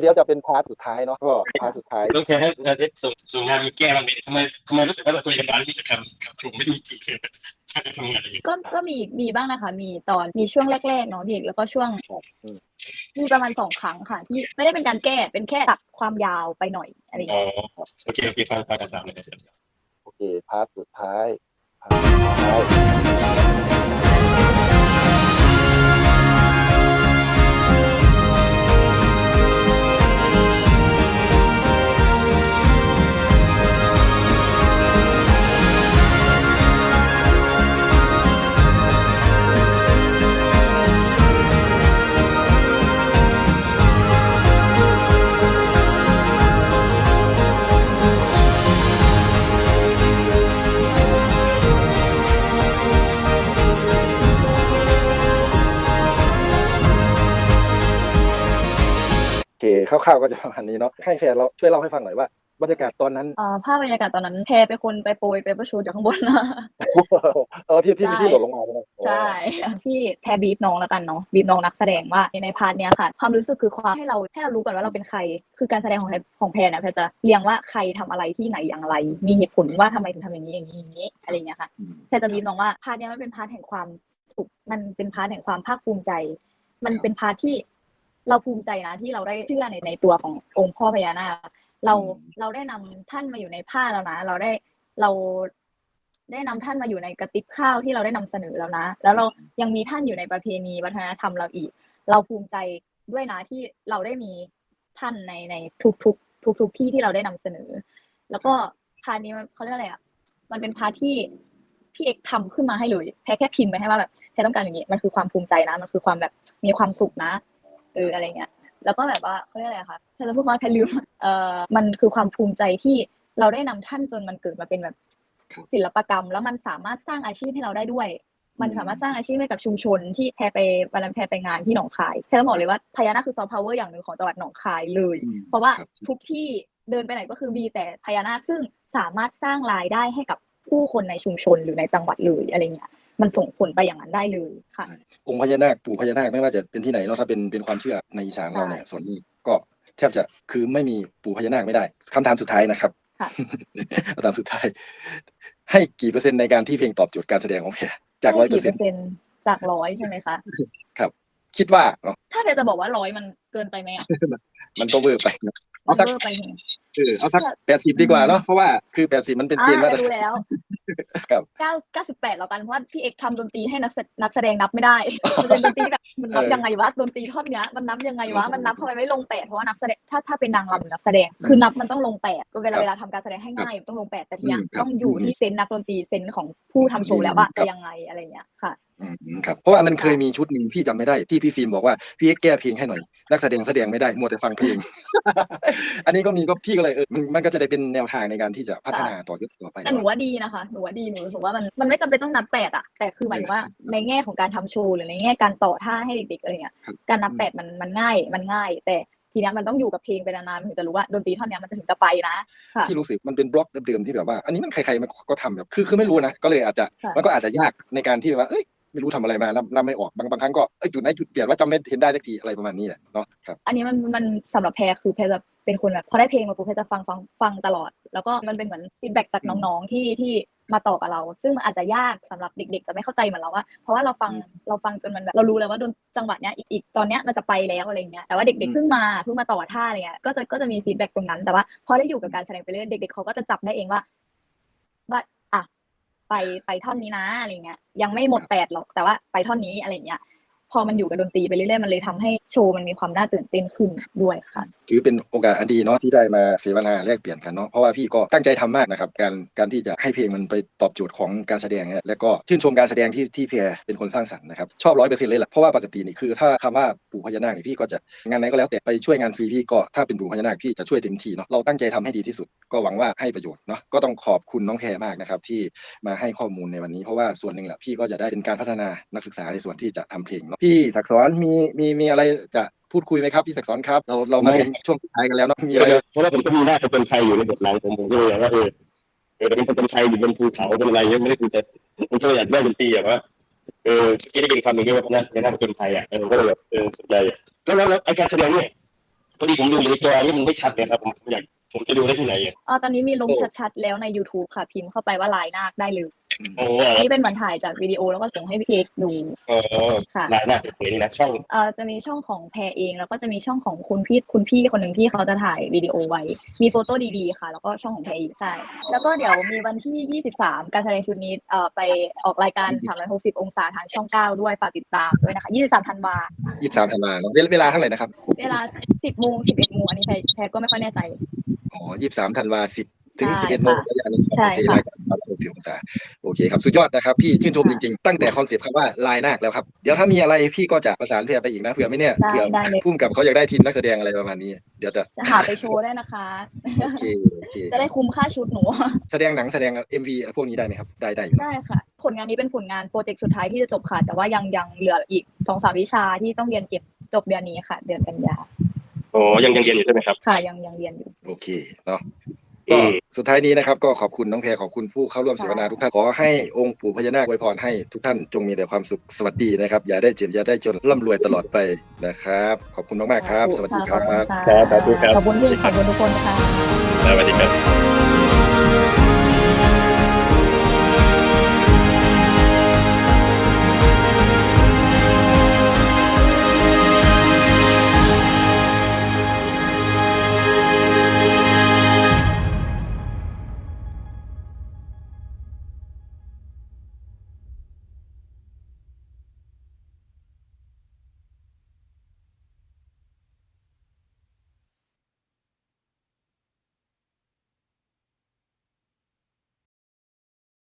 เดี๋ยวจะเป็นพาร์ทสุดท้ายเนาะก็พาร์ทสุดท้ายต้องแค่ให้อาทิตย์ส่งส่งงานมีแก้บ้างไหมทำไมทำไมรู้สึกว่าเราคุยกันร้านที่จะทำกับถูกไม่มีจริงเลยใช่ทำงานอย่างนี้ก็ก็มีมีบ้างนะคะ มีตอนมีช่วงแรกๆเนาะพี่เอกแล้วก็ช่วงครับอืมมีประมาณสองครั้งค่ะ ที่ไม่ได้เป็นการแก้เป็นแค่ตัดความยาวไปหน่อยอะไรอย่างอ๋อเงี้ยโอเคโอเคฟังฟังกันสามเลยครับโอเคพาร์ทสุดท้ายพาร์ทสุดท้าย คคร่าวๆก็จะประมาณนี้เนาะให้แค่เราช่วยเล่าให้ฟังหน่อยว่าบรรยากาศตอนนั้นเอ่อภาพบรรยากาศตอนนั้นแพรเป็นคนไปโปรยไปประชูจากข้างบนนะเออที่ที่ใช่ที่หล่นลงมาใช่ไหมใช่ที่แพรบีบน้องแล้วกันเนาะบีบน้องนักแสดงว่าในพาร์ทเนี้ยค่ะ ความรู้สึกคือความให้เราให้เรารู้ก่อนว่าเราเป็นใคร คือการแสดงของแพรของแพรเนี่ยแพรจะเรียงว่าใครทำอะไรที่ไหนอย่างไร มีเหตุผลว่าทำไมถึงทำอย่างนี้อย่างนี้อย่างนี้อะไรอย่างเงี้ยค่ะแพรจะบีบน้องว่าพาร์ทเนี้ยมันเป็นพาร์ทแห่งความสุขมันเป็นพาร์ทแห่งความภาคภูมิใจ มันเป็นพาร์ทที่ เราภูมิใจนะที่เราได้เชื่อในในตัวขององค์พ่อพญานาคเราอืมเราได้นำท่านมาอยู่ในผ้าแล้วนะ เราได้เราได้นำท่านมาอยู่ในกระติบข้าวที่เราได้นำเสนอแล้วนะ แล้วเรายังมีท่านอยู่ในประเพณีวัฒนธรรมเราอีก เราภูมิใจด้วยนะที่เราได้มีท่านในในทุกทุกทุกทุกๆที่ที่เราได้นำเสนอ แล้วก็พาร์ทนี้มันเขาเรียกอะไรอะมันเป็นพาร์ทที่พี่เอกทำขึ้นมาให้เลยแค่แค่พิมพ์ไปให้ว่าแบบแค่ต้องการอย่างนี้มันคือความภูมิใจนะมันคือความแบบมีความสุขนะเอออะไรเงี้ยแล้วก็แบบว่าเขาเรียกอะไรอะคะแค่จะพูดว่าแค่ลืมเอ่อมันคือความภูมิใจที่เราได้นำท่านจนมันเกิดมาเป็นแบบครับศิลปกรรม แล้วมันสามารถสร้างอาชีพให้เราได้ด้วย มันอืมสามารถสร้างอาชีพให้กับชุมชนที่แพรไปวันนั้นแพรไปงานที่หนองคายแพรต้องบอกเลยว่าพญานาคคือซอฟต์พาวเวอร์อย่างหนึ่งของจังหวัดหนองคายเลยอืมเพราะว่าครับทุกที่เดินไปไหนก็คือมีแต่พญานาคซึ่งสามารถสร้างรายได้ให้กับ ผู้คนในชุมชนหรือในจังหวัดเลยอะไรเงี้ยมันส่งผลไปอย่างนั้นได้เลยค่ะ องค์พญานาคปู่พญานาคไม่ว่าจะเป็นที่ไหนเนาะถ้าเป็นเป็นความเชื่อในอีสานเราเนี่ยส่วนนี้ก็แทบจะคือไม่มีปู่พญานาคไม่ได้คำถามสุดท้ายนะครับค่ะคำถามสุดท้าย ให้กี่เปอร์เซ็นต์ในการที่เพลงตอบโจทย์การแสดงของเพลงจากร้อยเปอร์เซ็นต์กี่จากร้อยใช่ไหมคะคิดว่าเนาะถ้าเราจะบอกว่าร้อยมันเกินไปไหมอะมันก็เวอร์ไปนะมัเอานสัก เวอร์ไปไหมเออเอาสักแปดสิบดีกว่าเนาะเพราะว่าคือแปดสิบมันเป็นอ่าเกณฑ์มาตรรู้ฐานแล้วครับเก้าเก้าสิบแปดแล้วกันเพราะว่าพี่เอกทำดนตรีให้นักแสนักแสดงนับไม่ได้มันเป็นดนตรีแบบมันนับเออยังไงวะดนตรีท่อนเนี้ยมันนับยังไงวะอืมมันนับทำไมไม่ลงแปดเพราะว่านักแสดงถ้าถ้าเป็นนางรำหรือนักแสดงคือนับมันต้องลงแปดเวลาครับเวลาทำการแสดงให้ง่ายต้องลงแปดแต่ทีเนี้ยอืมครับต้องอยู่ที่เซนส์นักดนตรีเซนส์ของผู้ทำโชว์แล้วว่าจะยังไงอะไรเงี้ยค่ะ อืมครับเพราะว่ามันเคยมีชุดหนึ่งพี่จำไม่ได้ที่พี่ฟิล์มบอกว่าพี่เอ็กซ์แก้เพลงให้หน่อยนักแสดงแสดงไม่ได้มัวแต่ฟังเพลง อันนี้ก็มีก็พี่ก็เลยเออมันมันก็จะได้เป็นแนวทางในการที่จะพัฒนาต่อยอดต่อไป แต่หนูว่าดีนะคะหนูว่าดีหนูรู้สึกว่ามันมันไม่จำเป็นต้องนับแปดอะแต่คือหมายถึงว่าในแง่ของการทำโชว์หรือในแง่การต่อท่าให้เด็กๆอะไรเงี้ยครับ การนับแปดมันมันง่ายมันง่าย แต่ทีเนี้ยมันต้องอยู่กับเพลงไปนานๆมันถึงจะรู้ว่าดนตรีท่อนเนี้ยมันจะถึงจะไปนะ ค่ะที่รู้สึกมันเป็นบล็อกเดิมๆที่แบบว่า อันนี้มันใครๆมันก็ทำแบบคือคือไม่รู้นะก็เลยอาจจะค่ะ มันก็อาจจะยากในการที่แบบว่าเอ้ย ไม่รู้ทำอะไรมาแล้วนำไม่ออกบางบางครั้งก็เอ้ยจุดไหนจุดเปลี่ยนว่าจำไม่เห็นได้สักทีอะไรประมาณนี้แหละเนาะครับอันนี้มันมันสำหรับแพรคือแพรจะเป็นคนแบบพอได้เพลงมาปุ๊บแพรจะฟังฟังฟังตลอด แล้วก็มันเป็นเหมือนฟีดแบ็กจากอืมน้องๆที่ที่มาต่อกับเรา ซึ่งมันอาจจะยากสำหรับเด็ก ๆ จะไม่เข้าใจเหมือนเราว่า เพราะว่าเราฟังอืมเราฟังจนมันแบบเรารู้แล้วว่าดนจังหวะเนี้ยอีกอีกตอนเนี้ยมันจะไปแล้วอะไรเงี้ยแต่ว่าเด็กอืๆมเพิ่งมาเพิ่งมาต่อท่าอะไรเงี้ยก็จะก็จะมีฟีดแบ็กตรงนั้นแต่ว่าพอได้อยู่กับการแสดงไปเรื่อยเด็กๆเขาก็จะจับได้เองว่าว่าอะ ไปไปท่อนนี้นะอะไรเงี้ยยังไม่หมดแปดหรอกแต่ว่าไปท่อนนี้อะไรเงี้ย พอมันอยู่กับดนตรีไปเรื่อยๆมันเลยทำให้โชว์มันมีความน่าตื่นเต้นขึ้นด้วยค่ะ ถือเป็นโอกาสอันดีเนาะที่ได้มาเสวนาแลกเปลี่ยนกันเนาะเพราะว่าพี่ก็ตั้งใจทำมากนะครับการการที่จะให้เพลงมันไปตอบโจทย์ของการแสดงเนี่ยแล้วก็ชื่นชมการแสดงที่ที่เพียเป็นคนสร้างสรรค์นะครับชอบร้อยเปอร์เซ็นต์เลยแหละเพราะว่าปกตินี่คือถ้าคำว่าปู่พญานาคเนี่ยพี่ก็จะงานไหนก็แล้วแต่ไปช่วยงานฟรีพี่ก็ถ้าเป็นปู่พญานาคพี่จะช่วยเต็มที่เนาะเราตั้งใจทำให้ดีที่สุด ก็หวังว่าให้ประโยชน์เนาะก็ต้องขอบคุณน้องแพรมากนะครับที่มาให้ข้อมูลในวันนี้เพราะว่าส่วนหนึ่งแหละพี่ก็จะได้เป็นการพัฒนานักศึกษาในส่วนที่จะทำเพลงเนาะพี่ศักดิ์สอนมีมีมีอะไรจะพูดคุยไหมครับพี่ศักดิ์สอนครับ เราเรามาถึงช่วงสุดท้ายกันแล้วเนาะมีอะไรเพราะว่าผมก็มีหน้าเป็นคนไทยอยู่ในบทหลังผมผมก็เลยอยากว่าเออเออแต่เป็นคนไทยอยู่บนภูเขาเป็นอะไรยังไม่ได้คุยแต่ผมก็เลยอยากได้ดนตรีแบบว่าเออสกี้ได้ยินคำหนึ่งที่ว่าน่าจะน่าเป็นคนไทยอะเออก็เลยแบบเออสนใจอะแล้วแล้วแล้วไอการแสดงเนี่ยพอดีผมดูอยู่ในจอนี่มันไม่ชัดเลยครับผมอยากผมจะดูได้ที่ไหนอะเออตอนนี้มีลงชัดๆแล้วใน YouTube ค่ะ พิมพ์เข้าไปว่าลายนาคได้เลย โอ้นี่เป็นวันถ่ายจากวิดีโอแล้วก็ส่งให้พี่เอกดูเออค่ะหลายหน้าจะเผยนี่นะช่องเอ่อจะมีช่องของแพรเอง แล้วก็จะมีช่องของคุณพี่คุณพี่คนหนึ่งที่เขาจะถ่ายวิดีโอไว้ มีโฟโต้ดีๆค่ะ แล้วก็ช่องของแพรอีกใช่แล้วก็เดี๋ยวมีวันที่ 23 การแสดงชุดนี้เอ่อไปออกรายการ 360 องศาทางช่อง 9 ด้วยฝากติดตามด้วยนะคะ23ธันวายี่สิบสามธันวาเนอะเวลาเวลาเท่าไหร่นะครับ เวลา 10โมง11โมงอันนี้แพรแพรก็ไม่ค่อยแน่ใจอ๋อยี่สิบสามธันวาสิบ ถึงใช่สิบเอ็ดโมงค่ะระยะนี้ใช่โอเคค่ะรายการสามสิบองศาโอเคครับ สุดยอดนะครับ พี่ชื่นชมจริงๆ ตั้งแต่คอนเซปต์คำว่าลายนาคแล้วครับ เดี๋ยวถ้ามีอะไรพี่ก็จะประสานเพื่อไปอีกนะเผื่อไม่เนี่ยได้เผื่อได้เลยพุ่มกับเขาอยากได้ทีมนักแสดงอะไรประมาณนี้ เดี๋ยวจะจะหาไปโชว์ได้นะคะโอเคโอเคจะได้คุ้มค่าชุดหนู แสดงหนังแสดง MV พวกนี้ได้ไหมครับ ได้ได้อยู่นะได้ค่ะ ผลงานนี้เป็นผลงานโปรเจกต์สุดท้ายที่จะจบค่ะ แต่ว่ายังยังเหลืออีกสองสามวิชาที่ต้องเรียนเก็บจบเดือนนี้ค่ะ เดือนกันยาโอ้ยังยังเรียนอยู่ใช่ไหมครับ ค่ะ ยังยังเรียนอยู่ โอเคเนาะอื ก็มสุดท้ายนี้นะครับก็ขอบคุณน้องแพรขอบคุณผู้เข้าร่วมเสวนาทุกท่านขอให้องค์ปู่พญานาคอวยพรให้ทุกท่านจงมีแต่ความสุขสวัสดีนะครับ อย่าได้เจ็บอย่าได้จนร่ำรวยตลอดไปนะครับ ขอบคุณมากๆครับ สวัสดีครับะครับสาธุครับขอบคุณพี่ขอบคุณทุกคนค่ะสวัสดีครับ